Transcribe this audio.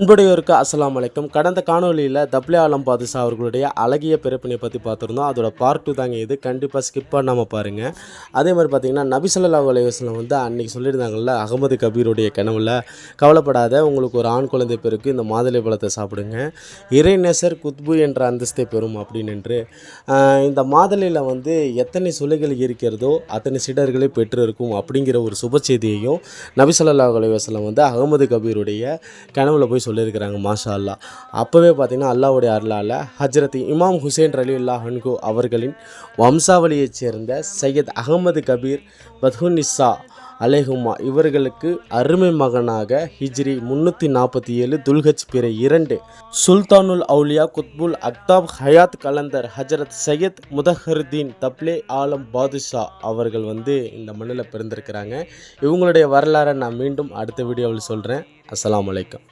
அன்புடையோருக்கு அஸ்லாம் வலைக்கம் கடந்த காணொலியில் தப்லே ஆலம் பாதுஷா அவர்களுடைய அழகிய பிறப்பினை பற்றி பார்த்துருந்தோம். அதோட பார்ட் டூ தாங்க இது. கண்டிப்பாக ஸ்கிப் பண்ணாமல் பாருங்கள் அதே மாதிரி பார்த்தீங்கன்னா நபிசல்லா ஸல்லல்லாஹு வந்து அன்றைக்கி சொல்லியிருந்தாங்கல்ல அகமது கபீருடைய கனவுல கவலைப்படாத உங்களுக்கு ஒரு ஆண் குழந்தை பிறகு இந்த மாதுளை பழத்தை சாப்பிடுங்க. இறைநேசர் குத்பு என்ற அந்தஸ்தை பெறும் அப்படின்னு இந்த மாதுளையில் வந்து எத்தனை சுளைகள் இருக்கிறதோ அத்தனை சிடர்களை பெற்றிருக்கும் அப்படிங்கிற ஒரு சுப செய்தியையும் நபிசல்லா ஸல்லல்லாஹு வந்து அகமது கபீருடைய கனவுல போய் சொல்லியிருக்கிறாங்க மாஷா அல்லாஹ் அப்போவே பார்த்தீங்கன்னா அல்லாவுடைய அருளால் ஹஜ்ரத் இமாம் ஹுசைன் ரலி அல்லா ஹன்கு அவர்களின் வம்சாவளியைச் சேர்ந்த சையத் அகமது கபீர் பத்ஹுனிஸ்ஸா அலேஹுமா இவர்களுக்கு அருமை மகனாக ஹிஜ்ரி முன்னூற்றி நாற்பத்தி ஏழு துல்ஹஜ் பிற இரண்டு சுல்தானுல் அவுலியா குத்புல் அக்தாப் ஹயாத் கலந்தர் ஹஜரத் சையத் முதஹருதீன் தப்லே ஆலம் பாதுஷா அவர்கள் வந்து இந்த மண்ணில் பிறந்திருக்கிறாங்க. இவங்களுடைய வரலாறை நான் மீண்டும் அடுத்த வீடியோவில் சொல்கிறேன் அஸ்லாம் வலைக்கம்